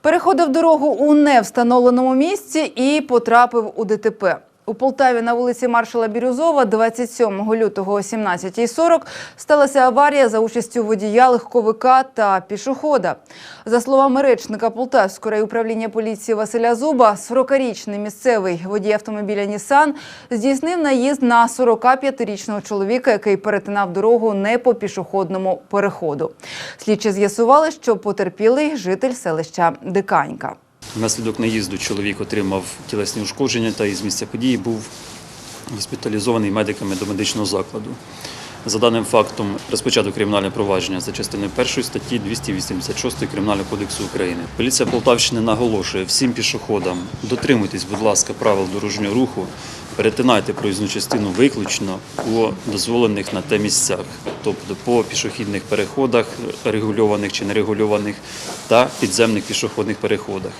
Переходив дорогу у невстановленому місці і потрапив у ДТП. У Полтаві на вулиці маршала Бірюзова 27 лютого о 17.40 сталася аварія за участю водія, легковика та пішохода. За словами речника Полтавського райуправління поліції Василя Зуба, 40-річний місцевий водій автомобіля «Нісан» здійснив наїзд на 45-річного чоловіка, який перетинав дорогу не по пішохідному переходу. Слідчі з'ясували, що потерпілий житель селища Диканька. Внаслідок наїзду чоловік отримав тілесні ушкодження та із місця події був госпіталізований медиками до медичного закладу. За даним фактом розпочато кримінальне провадження за частиною 1 статті 286 Кримінального кодексу України. Поліція Полтавщини наголошує всім пішоходам дотримуйтесь, будь ласка, правил дорожнього руху, перетинайте проїзну частину виключно у дозволених на те місцях, тобто по пішохідних переходах, регульованих чи нерегульованих, та підземних пішохідних переходах.